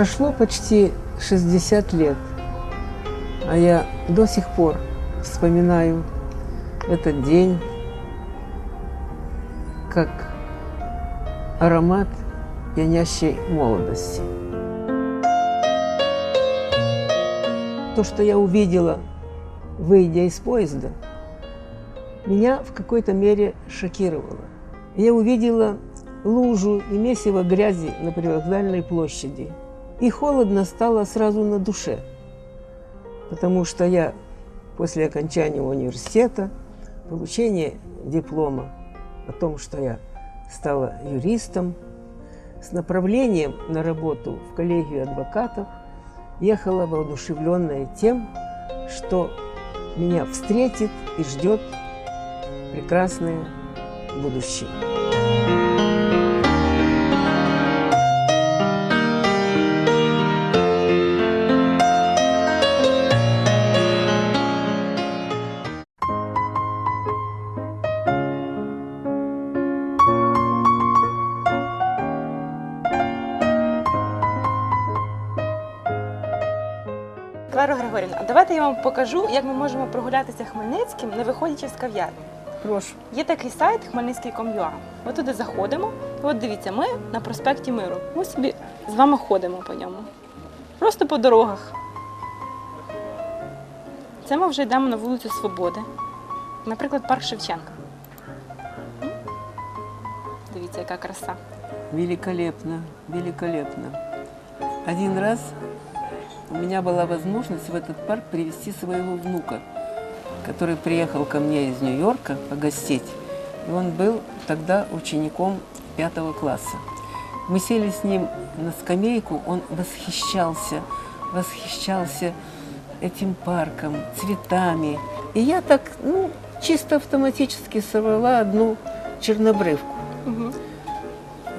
Прошло почти 60 лет, а я до сих пор вспоминаю этот день как аромат пьянящей молодости. То, что я увидела, выйдя из поезда, меня в какой-то мере шокировало. Я увидела лужу и месиво грязи на привокзальной площади. И холодно стало сразу на душе, потому что я после окончания университета, получения диплома о том, что я стала юристом, с направлением на работу в коллегию адвокатов, ехала воодушевленная тем, что меня встретит и ждет прекрасное будущее. Кларо Григорівна, а давайте я вам покажу, як ми можемо прогулятися Хмельницьким, не виходячи з кав'ярні. Прошу. Є такий сайт хмельницький.com.ua. Ми туди заходимо. І от дивіться, ми на проспекті Миру. Ми собі з вами ходимо по ньому. Просто по дорогах. Це ми вже йдемо на вулицю Свободи. Наприклад, парк Шевченка. Дивіться, яка краса. Великолепно, великолепно. Один раз у меня была возможность в этот парк привести своего внука, который приехал ко мне из Нью-Йорка погостить. И он был тогда учеником пятого класса. Мы сели с ним на скамейку, он восхищался, восхищался этим парком, цветами. И я так, ну, чисто автоматически сорвала одну чернобрывку. Угу.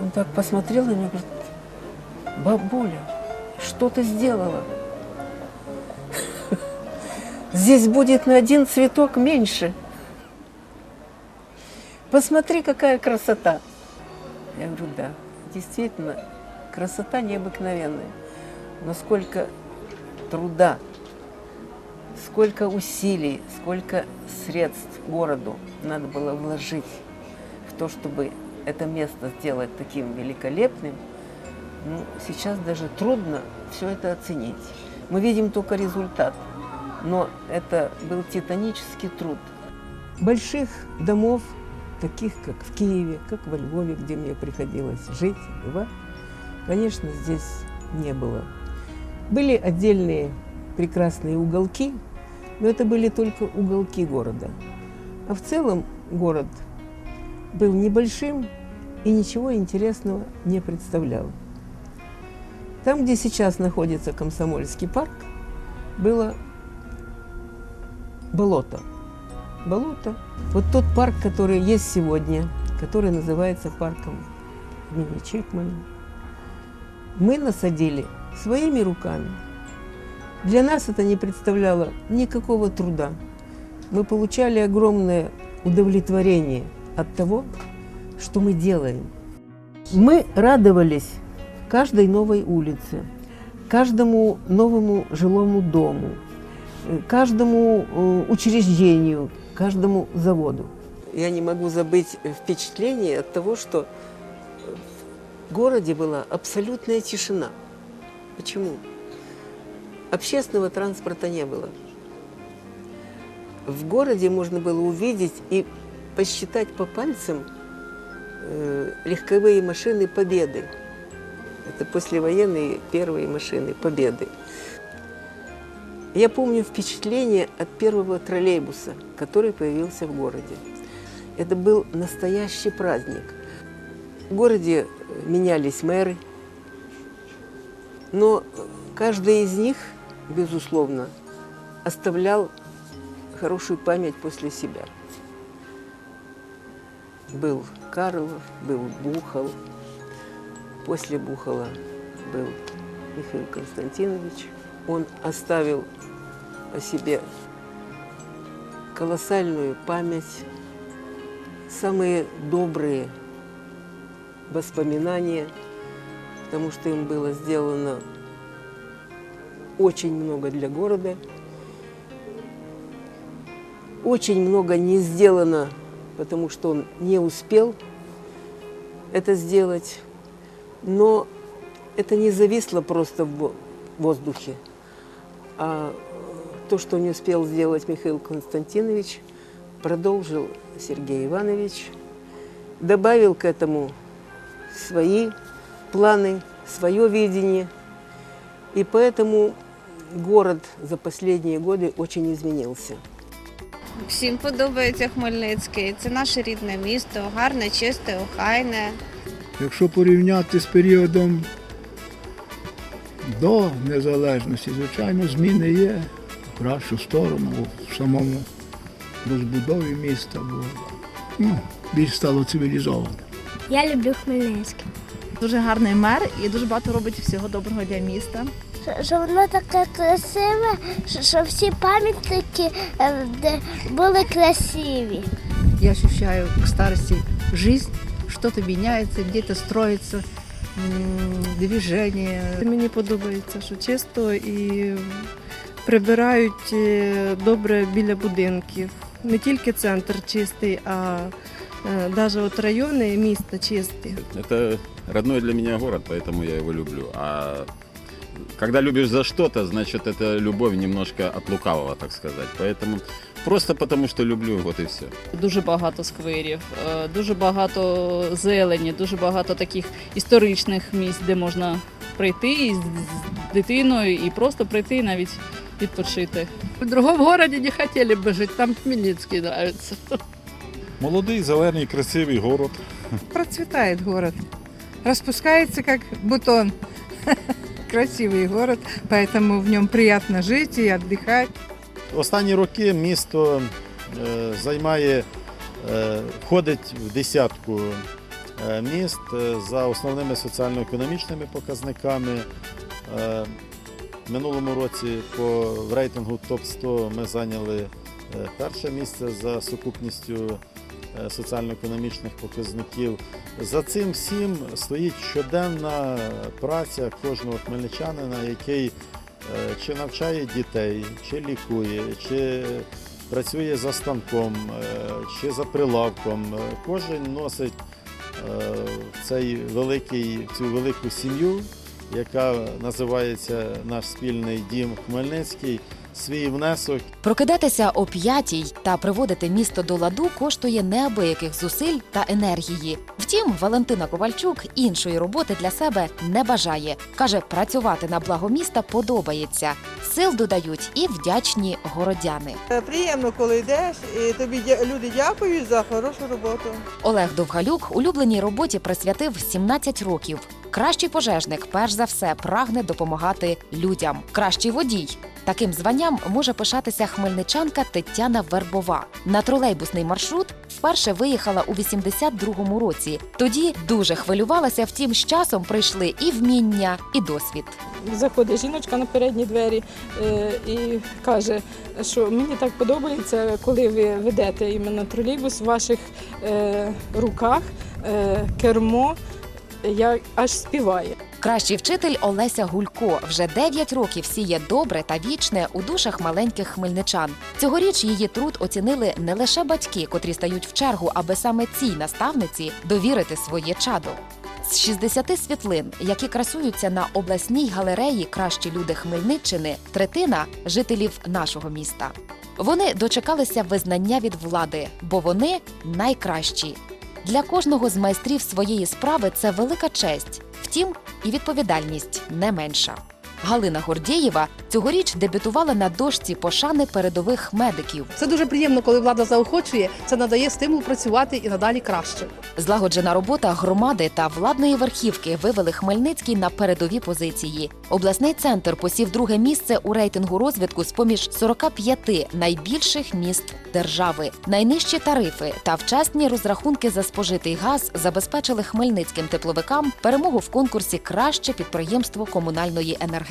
Он так посмотрел на меня и говорит, бабуля, что ты сделала? Здесь будет на один цветок меньше. Посмотри, какая красота. Я говорю, да, действительно, красота необыкновенная. Но сколько труда, сколько усилий, сколько средств городу надо было вложить в то, чтобы это место сделать таким великолепным, ну, сейчас даже трудно все это оценить. Мы видим только результат, но это был титанический труд. Больших домов, таких как в Киеве, как во Львове, где мне приходилось жить, бывать, конечно, здесь не было. Были отдельные прекрасные уголки, но это были только уголки города. А в целом город был небольшим и ничего интересного не представлял. Там, где сейчас находится Комсомольский парк, было болото. Болото. Вот тот парк, который есть сегодня, который называется парком имени Чекмана, мы насадили своими руками. Для нас это не представляло никакого труда. Мы получали огромное удовлетворение от того, что мы делаем. Мы радовались каждой новой улице, каждому новому жилому дому, каждому э, учреждению, каждому заводу. Я не могу забыть впечатление от того, что в городе была абсолютная тишина. Почему? Общественного транспорта не было. В городе можно было увидеть и посчитать по пальцам э, легковые машины Победы. Это послевоенные первые машины Победы. Я помню впечатление от первого троллейбуса, который появился в городе. Это был настоящий праздник. В городе менялись мэры, но каждый из них, безусловно, оставлял хорошую память после себя. Был Карлов, был Бухал, после Бухала был Михаил Константинович. Он оставил о себе колоссальную память, самые добрые воспоминания, потому что им было сделано очень много для города. Очень много не сделано, потому что он не успел это сделать. Но это не зависло просто в во- воздухе. А э, то, что не успел сделать Михаил Константинович, продолжил Сергей Иванович, добавил к этому свои планы, свое видение. И поэтому город за последние годы очень изменился. Всім подобається Хмельницький. Це наше рідне місто, гарне, чисте, охайне. Якщо порівняти з періодом до незалежності, звичайно, зміни є в кращу сторону в самому розбудові міста, бо ну, більш стало цивілізовано. Я люблю Хмельницький. Дуже гарний мер і дуже багато робить всього доброго для міста. Що- Що воно таке красиве, що- що всі пам'ятники е, були красиві. Я ощущаю к старости жизнь, что-то меняется, где-то строится м, движение. Мені подобається, що чисто і прибирають е, добре біля будинків. Не тільки центр чистий, а навіть от райони міста чисті. Это родной для меня город, поэтому я его люблю. А когда любишь за что-то, значит, это любовь немножко от лукавого, так сказать. Поэтому просто потому, что люблю, вот и все. Дуже багато скверів, е, дуже багато зелені, дуже багато таких історичних місць, де можна прийти і з з дитиною, і просто прийти і навіть відпочити. В другом городе не хотели бы жить, там Хмельницкий нравится. Молодий, зелений, красивий город. процветает город. Распускается как бутон. Красивый город, поэтому в нем приятно жить и отдыхать. Останні роки місто е, займає, е, входить в десятку е, міст за основними соціально-економічними показниками. Минулому році по рейтингу ТОП-100 ми зайняли перше місце за сукупністю соціально-економічних показників. За цим всім стоїть щоденна праця кожного хмельничанина, який чи навчає дітей, чи лікує, чи працює за станком, е, чи за прилавком. Е, Кожен носить е, цей великий, цю велику сім'ю, яка називається наш спільний дім Хмельницький, свій внесок Прокидатися о п'ятій та приводити місто до ладу коштує неабияких зусиль та енергії. Втім, Валентина Ковальчук іншої роботи для себе не бажає. каже, працювати на благо міста подобається. Сил додають і вдячні городяни. Приємно, коли йдеш, і тобі люди дякують за хорошу роботу. Олег Довгалюк улюбленій роботі присвятив 17 років. Кращий пожежник, перш за все, прагне допомагати людям. Кращий водій. Таким званням може пишатися хмельничанка Тетяна Вербова. На тролейбусний маршрут вперше виїхала у 82-му році. Тоді дуже хвилювалася, втім, з часом прийшли і вміння, і досвід. Заходить жіночка на передні двері е, і каже, що мені так подобається, коли ви ведете іменно тролейбус в ваших е, руках, е, кермо, я аж співає. Кращий вчитель Олеся Гулько вже 9 років сіє добре та вічне у душах маленьких хмельничан. Цьогоріч її труд оцінили не лише батьки, котрі стають в чергу, аби саме цій наставниці довірити своє чадо. З 60 світлин, які красуються на обласній галереї Кращі люди Хмельниччини, третина жителів нашого міста. Вони дочекалися визнання від влади, бо вони найкращі. Для кожного з майстрів своєї справи це велика честь. Втім, і відповідальність не менша. Галина Гордєєва цьогоріч дебютувала на дошці пошани передових медиків. Це дуже приємно, коли влада заохочує. Це надає стимул працювати і надалі краще. Злагоджена робота громади та владної верхівки вивели Хмельницький на передові позиції. Обласний центр посів друге місце у рейтингу розвитку з поміж 45 найбільших міст держави. Найнижчі тарифи та вчасні розрахунки за спожитий газ забезпечили хмельницьким тепловикам перемогу в конкурсі Краще підприємство комунальної енергетики.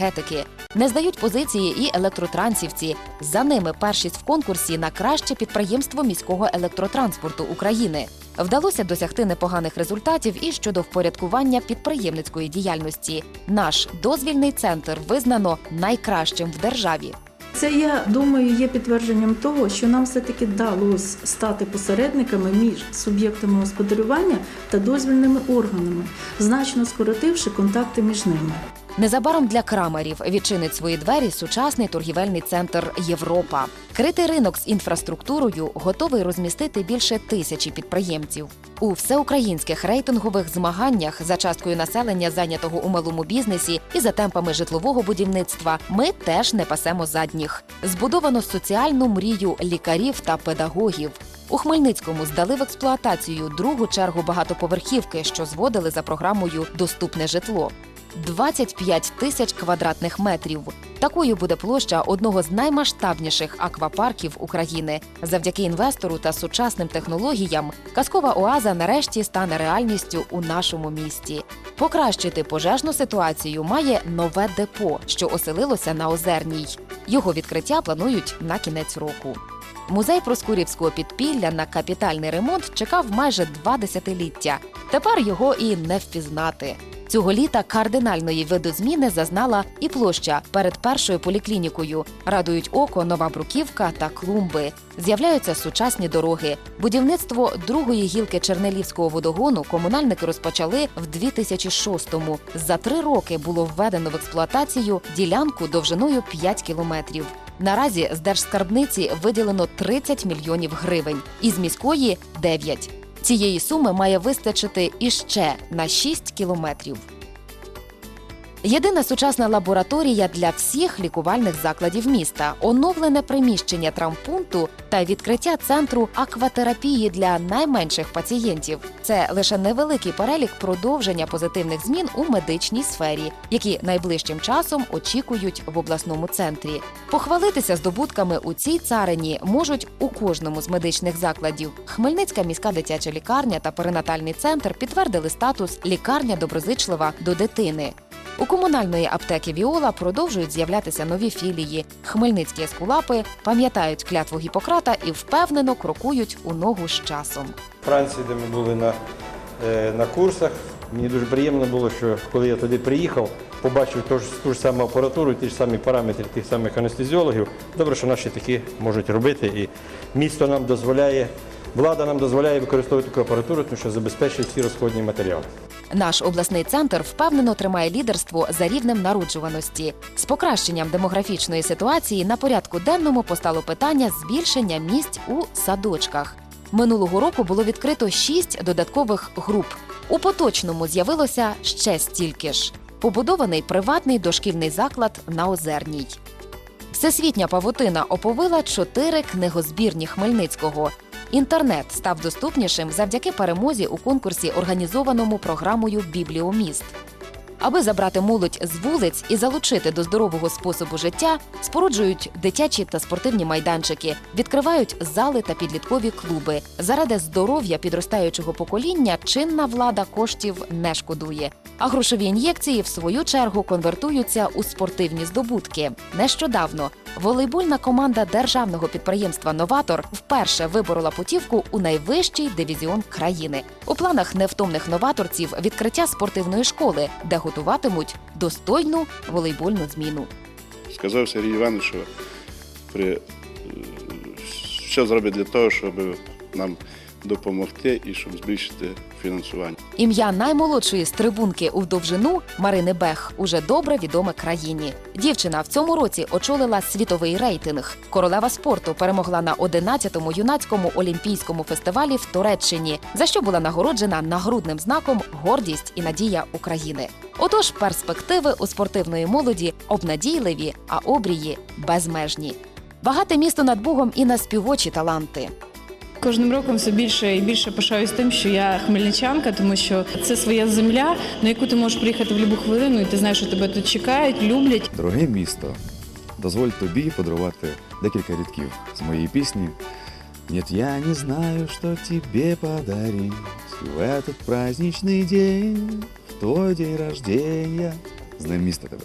Не здають позиції і електротрансівці. За ними першість в конкурсі на краще підприємство міського електротранспорту України. Вдалося досягти непоганих результатів і щодо впорядкування підприємницької діяльності. Наш дозвільний центр визнано найкращим в державі. Це я думаю є підтвердженням того, що нам все-таки вдалося стати посередниками між суб'єктами господарювання та дозвільними органами, значно скоротивши контакти між ними. Незабаром для крамарів відчинить свої двері сучасний торгівельний центр Європа. Критий ринок з інфраструктурою готовий розмістити більше тисячі підприємців. У всеукраїнських рейтингових змаганнях за часткою населення, зайнятого у малому бізнесі, і за темпами житлового будівництва ми теж не пасемо задніх. Збудовано соціальну мрію лікарів та педагогів. У Хмельницькому здали в експлуатацію другу чергу багатоповерхівки, що зводили за програмою Доступне житло. 25 тисяч квадратних метрів. Такою буде площа одного з наймасштабніших аквапарків України. Завдяки інвестору та сучасним технологіям казкова оаза нарешті стане реальністю у нашому місті. Покращити пожежну ситуацію має нове депо, що оселилося на Озерній. Його відкриття планують на кінець року. Музей Проскурівського підпілля на капітальний ремонт чекав майже два десятиліття. Тепер його і не впізнати. Цього літа кардинальної видозміни зазнала і площа перед першою поліклінікою. Радують око нова бруківка та клумби. З'являються сучасні дороги. Будівництво другої гілки Чернелівського водогону комунальники розпочали в 2006-му. За три роки було введено в експлуатацію ділянку довжиною 5 кілометрів. Наразі з держскарбниці виділено 30 мільйонів гривень, із міської 9. Цієї суми має вистачити іще на 6 кілометрів. Єдина сучасна лабораторія для всіх лікувальних закладів міста, оновлене приміщення травмпункту та відкриття центру акватерапії для найменших пацієнтів. Це лише невеликий перелік продовження позитивних змін у медичній сфері, які найближчим часом очікують в обласному центрі. Похвалитися здобутками у цій царині можуть у кожному з медичних закладів. Хмельницька міська дитяча лікарня та перинатальний центр підтвердили статус лікарня доброзичлива до дитини. У комунальної аптеки Віола продовжують з'являтися нові філії. Хмельницькі ескулапи пам'ятають клятву Гіппократа і впевнено крокують у ногу з часом. Франції, де ми були на, е, на курсах. Мені дуже приємно було, що коли я туди приїхав, побачив ту ж, ту ж саму апаратуру, ті ж самі параметри тих самих анестезіологів. Добре, що наші такі можуть робити. І місто нам дозволяє, влада нам дозволяє використовувати таку апаратуру, тому що забезпечує всі розходні матеріали. Наш обласний центр впевнено тримає лідерство за рівнем народжуваності. З покращенням демографічної ситуації на порядку денному постало питання збільшення місць у садочках. Минулого року було відкрито шість додаткових груп. У поточному з'явилося ще стільки ж. Побудований приватний дошкільний заклад на Озерній. Всесвітня павутина оповила чотири книгозбірні Хмельницького. Інтернет став доступнішим завдяки перемозі у конкурсі, організованому програмою Бібліоміст. Аби забрати молодь з вулиць і залучити до здорового способу життя, споруджують дитячі та спортивні майданчики, відкривають зали та підліткові клуби. Заради здоров'я підростаючого покоління чинна влада коштів не шкодує. А грошові ін'єкції, в свою чергу, конвертуються у спортивні здобутки. Нещодавно волейбольна команда державного підприємства Новатор вперше виборола путівку у найвищий дивізіон країни. У планах невтомних новаторців відкриття спортивної школи, де готуватимуть достойну волейбольну зміну. Сказав Сергій Іванович, що при, е, що зробить для того, щоб нам допомогти і щоб збільшити фінансування. Ім'я наймолодшої з трибунки у довжину Марини Бех уже добре відоме країні. Дівчина в цьому році очолила світовий рейтинг. Королева спорту перемогла на 11-му юнацькому олімпійському фестивалі в Туреччині, за що була нагороджена нагрудним знаком Гордість і надія України. Отож, перспективи у спортивної молоді обнадійливі, а обрії безмежні. Багате місто над Богом і на співочі таланти. Кожним роком все більше і більше пишаюсь тим, що я хмельничанка, тому що це своя земля, на яку ти можеш приїхати в будь-яку хвилину, і ти знаєш, що тебе тут чекають, люблять. Дороге місто, дозволь тобі подарувати декілька рядків з моєї пісні. Нет, я не знаю, что тебе подарить в этот праздничный день, в твой день рождения. З ним місто тебе.